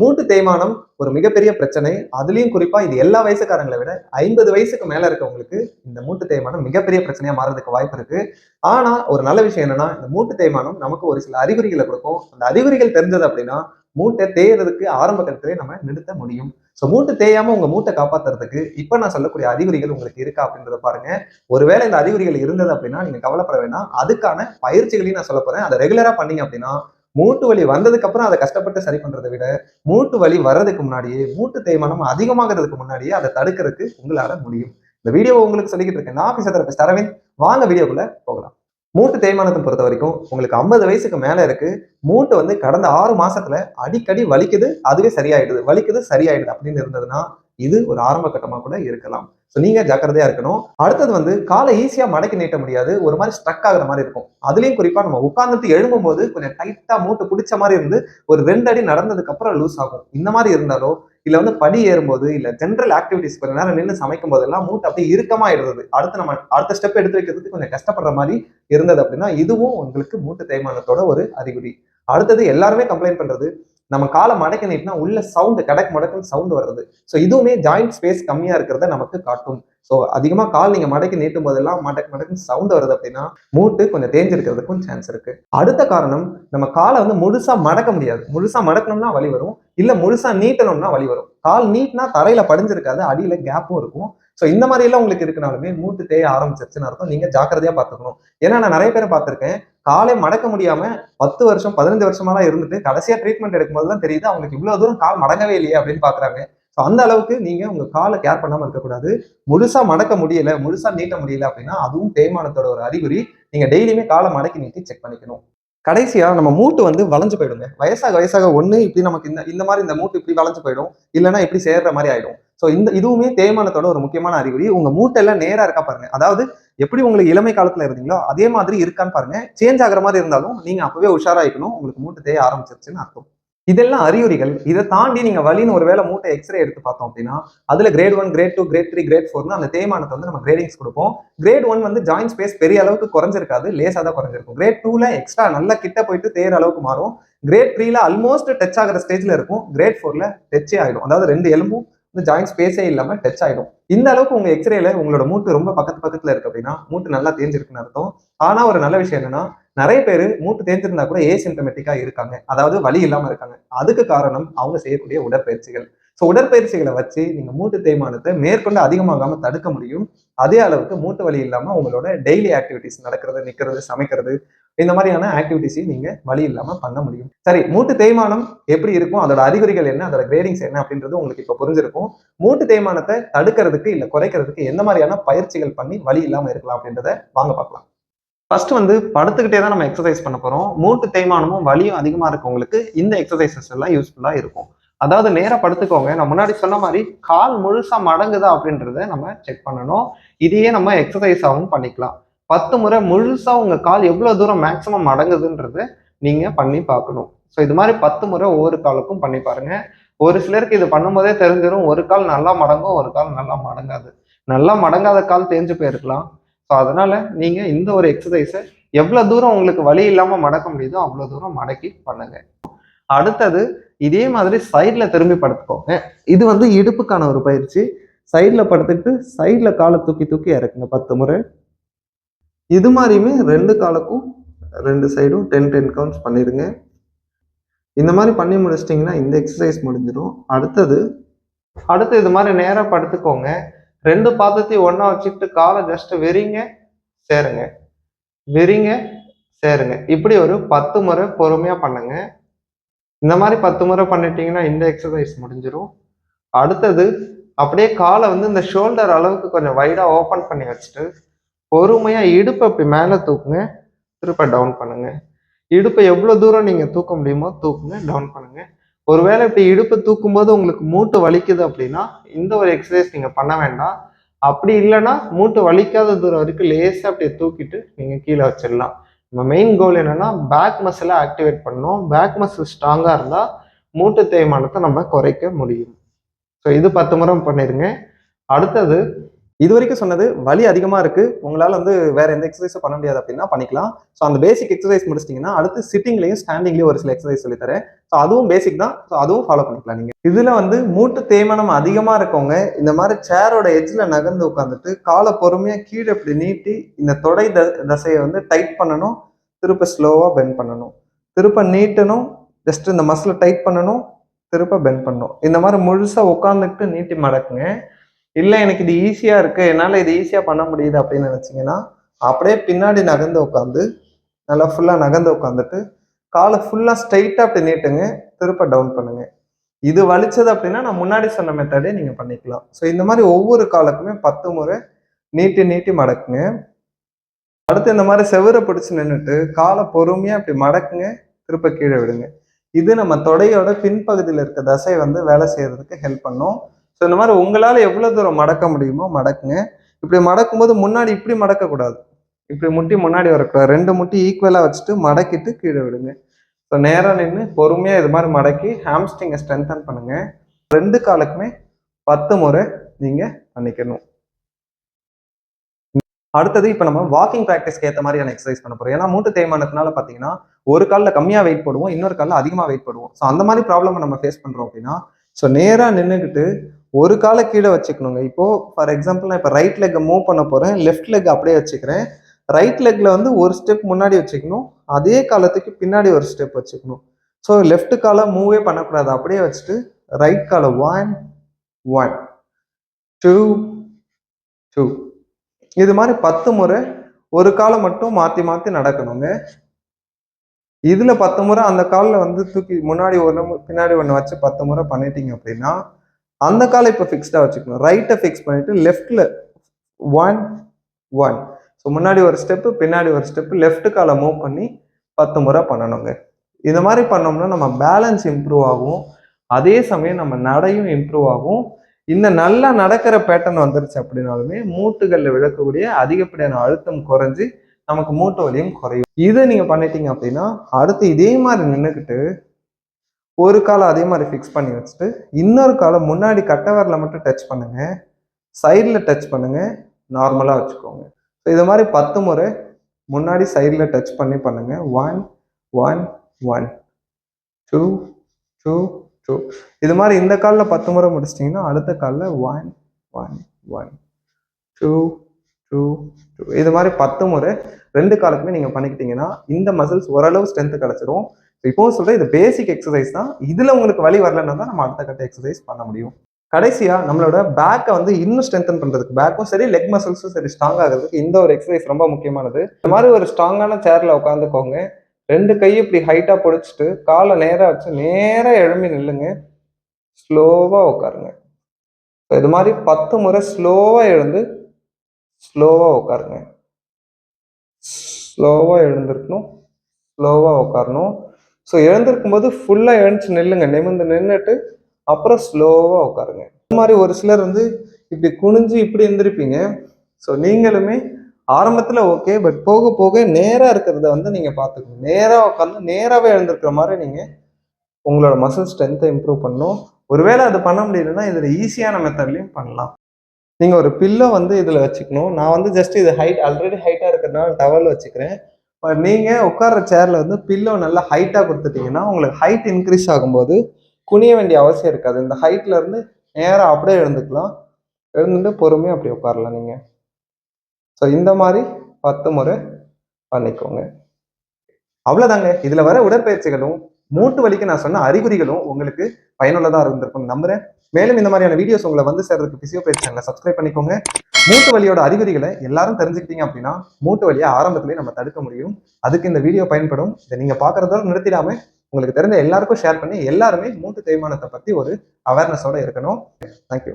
மூட்டு தேய்மானம் ஒரு மிகப்பெரிய பிரச்சனை. அதுலயும் குறிப்பா இது எல்லா வயசுக்காரங்களை விட ஐம்பது வயசுக்கு மேல இருக்கவங்களுக்கு இந்த மூட்டு தேய்மானம் மிகப்பெரிய பிரச்சனையா மாறதுக்கு வாய்ப்பு இருக்கு. ஆனா ஒரு நல்ல விஷயம் என்னன்னா இந்த மூட்டு தேய்மானம் நமக்கு ஒரு சில அறிகுறிகளை கொடுக்கும். அந்த அறிகுறிகள் தெரிஞ்சது அப்படின்னா மூட்டை தேயறதுக்கு ஆரம்ப கட்டத்திலே நம்ம நிறுத்த முடியும். ஸோ மூட்டு தேயாம உங்க மூட்டை காப்பாத்துறதுக்கு இப்ப நான் சொல்லக்கூடிய அறிகுறிகள் உங்களுக்கு இருக்கா அப்படின்றத பாருங்க. ஒருவேளை இந்த அறிகுறிகள் இருந்தது அப்படின்னா நீங்க கவலைப்பட வேண்டாம். அதுக்கான பயிற்சிகளையும் நான் சொல்ல போறேன். அதை ரெகுலரா பண்ணீங்க அப்படின்னா மூட்டு வலி வந்ததுக்கு அப்புறம் அதை கஷ்டப்பட்டு சரி பண்றதை விட மூட்டு வலி வர்றதுக்கு முன்னாடியே மூட்டு தேய்மானம் அதிகமாகிறதுக்கு முன்னாடியே அதை தடுக்கிறதுக்கு உங்களால முடியும். இந்த வீடியோ உங்களுக்கு சொல்லிக்கிட்டு இருக்கேன். நான் பிசியோதெரபிஸ்ட் அரவிந்த். வாங்க வீடியோக்குள்ள போகலாம். மூட்டு தேய்மானத்தை பொறுத்த வரைக்கும் உங்களுக்கு ஐம்பது வயசுக்கு மேல இருக்கு. மூட்டு வந்து கடந்த ஆறு மாசத்துல அடிக்கடி வலிக்குது அதுவே சரியாயிடுது. வலிக்குது சரியாயிடுது அப்படின்னு இருந்ததுன்னா இது ஒரு ஆரம்ப கட்டமாக கூட இருக்கலாம். ஸோ நீங்கள் ஜாக்கிரதையாக இருக்கணும். அடுத்தது வந்து காலை ஈஸியாக மடக்கி நீட்ட முடியாது. ஒரு மாதிரி ஸ்ட்ரக் ஆகிற மாதிரி இருக்கும். அதுலேயும் குறிப்பாக நம்ம உட்கார்ந்துட்டு எழும்பும்போது கொஞ்சம் டைட்டாக மூட்டை பிடிச்ச மாதிரி இருந்து ஒரு ரெண்டு அடி நடந்ததுக்கு அப்புறம் லூஸ் ஆகும். இந்த மாதிரி இருந்தாலோ இல்லை வந்து படி ஏறும்போது இல்லை ஜென்ரல் ஆக்டிவிட்டிஸ் கொஞ்சம் நேரம் நின்று சமைக்கும் போதெல்லாம் மூட்டை அப்படியே இறுக்கமாக இருந்தது அடுத்து நம்ம அடுத்த ஸ்டெப் எடுத்து வைக்கிறதுக்கு கொஞ்சம் கஷ்டப்படுற மாதிரி இருந்தது அப்படின்னா இதுவும் உங்களுக்கு மூட்டு தேய்மானத்தோட ஒரு அறிகுறி. அடுத்தது எல்லாருமே கம்ப்ளைண்ட் பண்ணுறது நம்ம காலை மடக்கி நீட்டினா உள்ள சவுண்டு கடக் மடக்குன்னு சவுண்ட் வருது ஸோ இதுவுமே ஜாயிண்ட் ஸ்பேஸ் கம்மியா இருக்கிறத நமக்கு காட்டும். ஸோ அதிகமாக கால் நீங்கள் மடக்கி நீட்டும் போதெல்லாம் மடக்கு மடக்குன்னு சவுண்ட் வருது அப்படின்னா மூட்டு கொஞ்சம் தேஞ்சிருக்கிறதுக்கும் சான்ஸ் இருக்கு. அடுத்த காரணம் நம்ம காலை வந்து முழுசாக மடக்க முடியாது. முழுசாக மடக்கணும்னா வலி வரும். இல்லை முழுசாக நீட்டணும்னா வலி வரும். கால் நீட்னா தரையில் படிஞ்சிருக்காது அடியில் கேப்பும் இருக்கும். ஸோ இந்த மாதிரி எல்லாம் உங்களுக்கு இருக்குனாலுமே மூட்டு தேய ஆரம்பிச்சிருச்சுன்னு அர்த்தம். நீங்க ஜாக்கிரதையா பார்த்துக்கணும். ஏன்னா நான் நிறைய பேரை பார்த்திருக்கேன். காலை மடக்க முடியாம பத்து வருஷம் பதினஞ்சு வருஷமாலாம் இருந்துட்டு கடைசியா ட்ரீட்மெண்ட் எடுக்கும்போது தான் தெரியுது அவங்களுக்கு இவ்வளவு தூரம் கால் மடங்கவே இல்லையே அப்படின்னு பாக்குறாங்க ஸோ அந்த அளவுக்கு நீங்க உங்க காலை கேர் பண்ணாம இருக்கக்கூடாது. முழுசா மடக்க முடியல முழுசா நீட்ட முடியல அப்படின்னா அதுவும் தேய்மானத்தோட ஒரு அறிகுறி. நீங்க டெய்லியுமே காலை மடக்கி நீட்டி செக் பண்ணிக்கணும். கடைசியா நம்ம மூட்டு வந்து வளைஞ்சு போயிடுங்க. வயசாக வயசாக ஒன்று இப்படி நமக்கு இந்த இந்த மாதிரி இந்த மூட்டு இப்படி வளைஞ்சு போயிடும். இல்லைன்னா இப்படி சேர்ற மாதிரி ஆயிடும். ஸோ இந்த இதுவுமே தேய்மானத்தோட ஒரு முக்கியமான அறிகுறி. உங்க மூட்டெல்லாம் நேரா இருக்கா பாருங்க. அதாவது எப்படி உங்களுக்கு இளமை காலத்துல இருந்தீங்களோ அதே மாதிரி இருக்கான்னு பாருங்க. சேஞ்ச் ஆகிற மாதிரி இருந்தாலும் நீங்க அப்பவே உஷாராயிக்கணும். உங்களுக்கு மூட்டை தேய ஆரம்பிச்சிருச்சுன்னு அர்த்தம். இதெல்லாம் அறிகுறிகள். இதை தாண்டி நீங்க வலின்னு ஒரு வேளை மூட்டை எக்ஸ்ரே எடுத்து பார்த்தோம் அப்படின்னா அதுல grade one grade two grade three grade ஃபோர்னு அந்த தேய்மானத்தை வந்து நம்ம கிரேடிங்ஸ் கொடுப்போம். கிரேட் ஒன் வந்து ஜாயின் ஸ்பேஸ் பெரிய அளவுக்கு குறைஞ்சிருக்காது. லேசாக தான் குறைஞ்சிருக்கும். கிரேட் டூல எக்ஸ்ட்ரா நல்லா கிட்ட போயிட்டு தேர் அளவுக்கு மாறும். கிரேட் த்ரீல ஆல்மோஸ்ட் டச் ஆகிற ஸ்டேஜ்ல இருக்கும். கிரேட் ஃபோர்ல டச்சே ஆகிடும் அதாவது ரெண்டு எலும்பும் இந்த ஜாயின் ஸ்பேஸே இல்லாம டச் ஆயிடும். இந்த அளவுக்கு உங்க எக்ஸ்ரேல உங்களோட மூட்டு ரொம்ப பக்கத்து பக்கத்துல இருக்கு அப்படின்னா மூட்டு நல்லா தேஞ்சிருக்குன்னு அர்த்தம். ஆனா ஒரு நல்ல விஷயம் என்னன்னா நிறைய பேர் மூட்டு தேஞ்சிருந்தா கூட ஏசிம்டமெட்டிக்கா இருக்காங்க. அதாவது வலி இல்லாம இருக்காங்க. அதுக்கு காரணம் அவங்க செய்யக்கூடிய உடற்பயிற்சிகள். ஸோ உடற்பயிற்சிகளை வச்சு நீங்க மூட்டு தேய்மானத்தை மேற்கொண்டு அதிகமாகாம தடுக்க முடியும். அதே அளவுக்கு மூட்டு வலி இல்லாம உங்களோட டெய்லி ஆக்டிவிட்டிஸ் நடக்கிறது நிக்கிறது சமைக்கிறது இந்த மாதிரியான ஆக்டிவிட்டிஸையும் நீங்க வலி இல்லாம பண்ண முடியும். சரி மூட்டு தேய்மானம் எப்படி இருக்கும்? அதோட அறிகுறிகள் என்ன? அதோட கிரேடிங்ஸ் என்ன? அப்படின்றது உங்களுக்கு இப்ப புரிஞ்சிருக்கும். மூட்டு தேய்மானத்தை தடுக்கிறதுக்கு இல்ல குறைக்கிறதுக்கு எந்த மாதிரியான பயிற்சிகள் பண்ணி வலி இல்லாம இருக்கலாம் அப்படின்றத வாங்க பார்க்கலாம். ஃபர்ஸ்ட் வந்து படுத்துக்கிட்டே தான் நம்ம எக்ஸசைஸ் பண்ண போறோம். மூட்டு தேய்மானமும் வலியும் அதிகமா இருக்கவங்களுக்கு இந்த எக்ஸசைசஸ் எல்லாம் யூஸ்ஃபுல்லா இருக்கும். அதாவது நேரா படுத்துக்கோங்க. நான் முன்னாடி சொன்ன மாதிரி கால் முழுசா மடங்குதா அப்படின்றத நம்ம செக் பண்ணணும். இதையே நம்ம எக்ஸசைஸாகவும் பண்ணிக்கலாம். பத்து முறை முழுசாக உங்கள் கால் எவ்வளோ தூரம் மேக்ஸிமம் அடங்குதுன்றது நீங்கள் பண்ணி பார்க்கணும். ஸோ இது மாதிரி பத்து முறை ஒவ்வொரு காலுக்கும் பண்ணி பாருங்கள் ஒரு சிலருக்கு இது பண்ணும்போதே தெரிஞ்சிடும் ஒரு கால் நல்லா மடங்கும் ஒரு கால் நல்லா மடங்காது. நல்லா மடங்காத கால் தேஞ்சு போயிருக்கலாம். ஸோ அதனால் நீங்கள் இந்த ஒரு எக்ஸசைஸை எவ்வளோ தூரம் உங்களுக்கு வழி இல்லாமல் மடக்க முடியுதோ அவ்வளோ தூரம் மடக்கி பண்ணுங்க. அடுத்தது இதே மாதிரி சைடில் திரும்பி படுத்துக்கோங்க. இது வந்து இடுப்புக்கான ஒரு பயிற்சி. சைடில் படுத்துட்டு சைடில் காலை தூக்கி தூக்கி இறக்குங்க பத்து முறை. இது மாதிரியுமே ரெண்டு காலுக்கும் ரெண்டு சைடும் டென் டென் கவுண்ட்ஸ் பண்ணிடுங்க. இந்த மாதிரி பண்ணி முடிச்சிட்டிங்கன்னா இந்த எக்ஸசைஸ் முடிஞ்சிடும். அடுத்தது அடுத்து இது மாதிரி நேராக படுத்துக்கோங்க. ரெண்டு பாதத்தையும் ஒன்றா வச்சுக்கிட்டு காலை ஜஸ்ட் வெறிங்க சேருங்க. வெறிங்க சேருங்க. இப்படி ஒரு பத்து முறை பொறுமையாக பண்ணுங்க. இந்த மாதிரி பத்து முறை பண்ணிட்டீங்கன்னா இந்த எக்ஸசைஸ் முடிஞ்சிடும் அடுத்தது அப்படியே காலை வந்து இந்த ஷோல்டர் அளவுக்கு கொஞ்சம் வைடாக ஓப்பன் பண்ணி வச்சுட்டு பொறுமையாக இடுப்பை இப்படி மேலே தூக்குங்க திருப்ப டவுன் பண்ணுங்க. இடுப்பை எவ்வளோ தூரம் நீங்கள் தூக்க முடியுமோ தூக்குங்க டவுன் பண்ணுங்க. ஒருவேளை இப்படி இடுப்பு தூக்கும்போது உங்களுக்கு மூட்டு வலிக்குது அப்படின்னா இந்த ஒரு எக்ஸசைஸ் நீங்கள் பண்ண வேண்டாம். அப்படி இல்லைன்னா மூட்டு வலிக்காத தூரம் வரைக்கும் லேசாக அப்படியே தூக்கிட்டு நீங்கள் கீழே வச்சிடலாம். நம்ம மெயின் கோல் என்னென்னா பேக் மசிலை ஆக்டிவேட் பண்ணணும். பேக் மசில் ஸ்ட்ராங்காக இருந்தால் மூட்டு தேய்மானத்தை நம்ம குறைக்க முடியும். ஸோ இது பத்து முறை பண்ணிடுங்க அடுத்தது இது வரைக்கும் சொன்னது வலி அதிகமா இருக்கு. உங்களால வந்து வேற எந்த எக்ஸசைஸும் பண்ண முடியாது அப்படின்னா பண்ணிக்கலாம். ஸோ அந்த பேசிக் எக்ஸசைஸ் முடிச்சிட்டிங்கன்னா அடுத்து சிட்டிங்லையும் ஸ்டாண்டிங்லையும் ஒரு சில எக்ஸசைஸ் சொல்லி தரேன் ஸோ அதுவும் பேசிக் தான். ஸோ அதுவும் ஃபாலோ பண்ணிக்கலாம் நீங்க. இதுல வந்து மூட்டு தேய்மானம் அதிகமா இருக்கவங்க இந்த மாதிரி சேரோட எட்ஜில் நகர்ந்து உட்காந்துட்டு காலை பொறுமையா கீழே இப்படி நீட்டி இந்த தொடை த தசையை வந்து டைட் பண்ணணும். திருப்ப ஸ்லோவா பெண்ட் பண்ணணும். திருப்ப நீட்டணும். ஜஸ்ட் இந்த மசிலை டைட் பண்ணணும். திருப்ப பெண்ட் பண்ணணும். இந்த மாதிரி முழுசா உட்காந்துக்கிட்டு நீட்டி மடக்குங்க. இல்லை எனக்கு இது ஈஸியாக இருக்குது என்னால் இது ஈஸியாக பண்ண முடியுது அப்படின்னு நினச்சிங்கன்னா அப்படியே பின்னாடி நகர்ந்து உட்காந்து நல்லா ஃபுல்லாக நகர்ந்து உட்காந்துட்டு காலை ஃபுல்லாக ஸ்ட்ரைட்டாக அப்படி நீட்டுங்க. திருப்ப டவுன் பண்ணுங்க. இது வலிச்சது அப்படின்னா நான் முன்னாடி சொன்ன மெத்தடே நீங்கள் பண்ணிக்கலாம். ஸோ இந்த மாதிரி ஒவ்வொரு காலுக்குமே பத்து முறை நீட்டி நீட்டி மடக்குங்க. அடுத்து இந்த மாதிரி செவரை பிடிச்சி நின்றுட்டு காலை பொறுமையாக அப்படி மடக்குங்க. திருப்ப கீழே விடுங்க. இது நம்ம தொடையோட பின்பகுதியில் இருக்க தசை வந்து வேலை செய்கிறதுக்கு ஹெல்ப் பண்ணும். ஸோ இந்த மாதிரி உங்களால் எவ்வளோ தூரம் மடக்க முடியுமோ மடக்குங்க. இப்படி மடக்கும்போது முன்னாடி இப்படி மடக்கக்கூடாது. இப்படி முட்டி முன்னாடி வரக்கூடாது. ரெண்டு முட்டி ஈக்குவலாக வச்சுட்டு மடக்கிட்டு கீழே விடுங்க. ஸோ நேராக நின்று பொறுமையாக இது மாதிரி மடக்கி ஹாம்ஸ்டிங்கை ஸ்ட்ரென்தன் பண்ணுங்கள் ரெண்டு காலுக்குமே பத்து முறை நீங்கள் பண்ணிக்கணும். அடுத்தது இப்போ நம்ம வாக்கிங் ப்ராக்டிஸ்க்கு ஏற்ற மாதிரியான எக்ஸசைஸ் பண்ண போகிறோம் ஏன்னா மூட்டு தேய்மானத்தினால பார்த்தீங்கன்னா ஒரு காலில் கம்மியாக வெயிட் போடுவோம் இன்னொரு காலில் அதிகமாக வெயிட் போடுவோம். ஸோ அந்த மாதிரி ப்ராப்ளம் நம்ம ஃபேஸ் பண்ணுறோம் அப்படின்னா ஸோ நேராக நின்றுக்கிட்டு ஒரு காலை கீழே வச்சுக்கணுங்க. இப்போ ஃபார் எக்ஸாம்பிள் நான் இப்போ ரைட் லெக்கை மூவ் பண்ண போகிறேன் லெஃப்ட் லெக் அப்படியே வச்சுக்கிறேன். ரைட் லெக்ல வந்து ஒரு ஸ்டெப் முன்னாடி வச்சுக்கணும். அதே காலத்துக்கு பின்னாடி ஒரு ஸ்டெப் வச்சுக்கணும். ஸோ லெஃப்ட் காலை மூவே பண்ணக்கூடாது. அப்படியே வச்சுட்டு ரைட் காலை ஒன் ஒன் டூ டூ இது மாதிரி பத்து முறை ஒரு காலை மட்டும் மாற்றி மாற்றி நடக்கணுங்க. இதில் பத்து முறை அந்த காலில் வந்து தூக்கி முன்னாடி ஒன்று பின்னாடி ஒன்று வச்சு பத்து முறை பண்ணிட்டீங்க அப்படின்னா அந்த காலை இப்போ ஃபிக்ஸ்டாக வச்சுக்கணும். ரைட்டை ஃபிக்ஸ் பண்ணிட்டு லெஃப்டில் ஒன் ஒன் ஸோ முன்னாடி ஒரு ஸ்டெப்பு பின்னாடி ஒரு ஸ்டெப்பு லெஃப்ட் காலை மூவ் பண்ணி பத்து முறை பண்ணணுங்க. இந்த மாதிரி பண்ணோம்னா நம்ம பேலன்ஸ் இம்ப்ரூவ் ஆகும். அதே சமயம் நம்ம நடையும் இம்ப்ரூவ் ஆகும். இந்த நல்லா நடக்கிற பேட்டர்ன் வந்துருச்சு அப்படின்னாலுமே மூட்டுகளில் விளக்கக்கூடிய அதிகப்படியான அழுத்தம் குறைஞ்சி நமக்கு மூட்டு வலியும் குறையும். இதை நீங்கள் பண்ணிட்டீங்க அப்படின்னா அடுத்து இதே மாதிரி நின்றுக்கிட்டு ஒரு காலை அதே மாதிரி ஃபிக்ஸ் பண்ணி வச்சுட்டு இன்னொரு காலை முன்னாடி கட்டவரில் மட்டும் டச் பண்ணுங்க. சைடில் டச் பண்ணுங்க. நார்மலாக வச்சுக்கோங்க. ஸோ இது மாதிரி பத்து முறை முன்னாடி சைடில் டச் பண்ணி பண்ணுங்க. One one one two two two இது மாதிரி இந்த காலில் பத்து முறை முடிச்சிட்டிங்கன்னா அடுத்த காலில் one one one two two two இது மாதிரி பத்து முறை ரெண்டு காலுக்குமே நீங்கள் பண்ணிக்கிட்டீங்கன்னா இந்த மசில்ஸ் ஓரளவு ஸ்ட்ரென்த்து கிடச்சிரும். இப்போ சொல்கிற இது பேசிக் எக்ஸசைஸ் தான். இதில் உங்களுக்கு வழி வரலன்னா தான் நம்ம அடுத்த கட்ட எக்ஸசைஸ் பண்ண முடியும். கடைசியாக நம்மளோட பேக்கை வந்து இன்னும் ஸ்ட்ரென்தன் பண்ணுறதுக்கு பேக்கும் சரி லெக் மசில்ஸும் சரி ஸ்ட்ராங் ஆகிறதுக்கு இந்த ஒரு எக்ஸசைஸ் ரொம்ப முக்கியமானது. இந்த மாதிரி ஒரு ஸ்ட்ராங்கான சேரில் உட்காந்துக்கோங்க. ரெண்டு கையை இப்படி ஹைட்டாக பிடிச்சிட்டு காலை நேராக வச்சு நேராக எழும்பி நில்லுங்க. ஸ்லோவாக உட்காருங்க. இது மாதிரி பத்து முறை ஸ்லோவாக எழுந்து ஸ்லோவாக உட்காருங்க. ஸ்லோவாக எழுந்திருக்கணும் ஸ்லோவாக உட்காரணும். ஸோ எழுந்திருக்கும் போது ஃபுல்லாக எழுந்துச்சு நில்லுங்க. நிமிர்ந்து நின்றுட்டு அப்புறம் ஸ்லோவாக உட்காருங்க. இந்த மாதிரி ஒரு சிலர் வந்து இப்படி குனிஞ்சு இப்படி எந்திருப்பீங்க. ஸோ நீங்களுமே ஆரம்பத்தில் ஓகே பட் போக போக நேராக இருக்கிறத வந்து நீங்கள் பார்த்துக்கணும். நேராக உட்காந்து நேராகவே எழுந்திருக்கிற மாதிரி நீங்கள் உங்களோட மசில் ஸ்ட்ரென்த்தை இம்ப்ரூவ் பண்ணணும். ஒருவேளை அது பண்ண முடியலன்னா இதில் ஈஸியான மெத்தட்லையும் பண்ணலாம். நீங்கள் ஒரு பில்லோ வந்து இதில் வச்சுக்கணும். நான் வந்து ஜஸ்ட் இது ஹைட் ஆல்ரெடி ஹைட்டாக இருக்கிறதுனால டவல் வச்சுக்கிறேன். இப்போ நீங்கள் உட்கார்ற சேரில் வந்து பில்லோ நல்லா ஹைட்டாக கொடுத்துட்டிங்கன்னா உங்களுக்கு ஹைட் இன்க்ரீஸ் ஆகும்போது குனிய வேண்டிய அவசியம் இருக்காது. இந்த ஹைட்லேருந்து நேராக அப்படியே எழுந்துக்கலாம். எழுந்துட்டு பொறுமையாக அப்படி உட்காரலாம் நீங்கள் ஸோ இந்த மாதிரி பத்து முறை பண்ணிக்கோங்க. அவ்வளோதாங்க இதில் வர உடற்பயிற்சிகளும் மூட்டு வலிக்கு நான் சொன்ன அறிகுறிகளும் உங்களுக்கு பயனுள்ளதாக இருந்திருக்கும் நம்புகிறேன் மேலும் இந்த மாதிரியான வீடியோஸ் உங்களை வந்து சேர்றதுக்கு பிசியோபேட் சேனலை சப்ஸ்கிரைப் பண்ணிக்கோங்க. மூட்டு வலியோட அறிகுறிகளை எல்லாரும் தெரிஞ்சுக்கிட்டீங்க அப்படின்னா மூட்டு வலியை ஆரம்பத்திலேயே நம்ம தடுக்க முடியும். அதுக்கு இந்த வீடியோ பயன்படும். இதை நீங்கள் பார்க்குறதோட நிறுத்திடாம உங்களுக்கு தெரிஞ்ச எல்லாருக்கும் ஷேர் பண்ணி எல்லாருமே மூட்டு தேய்மானத்தை பற்றி ஒரு அவேர்னஸோட இருக்கணும். தேங்க்யூ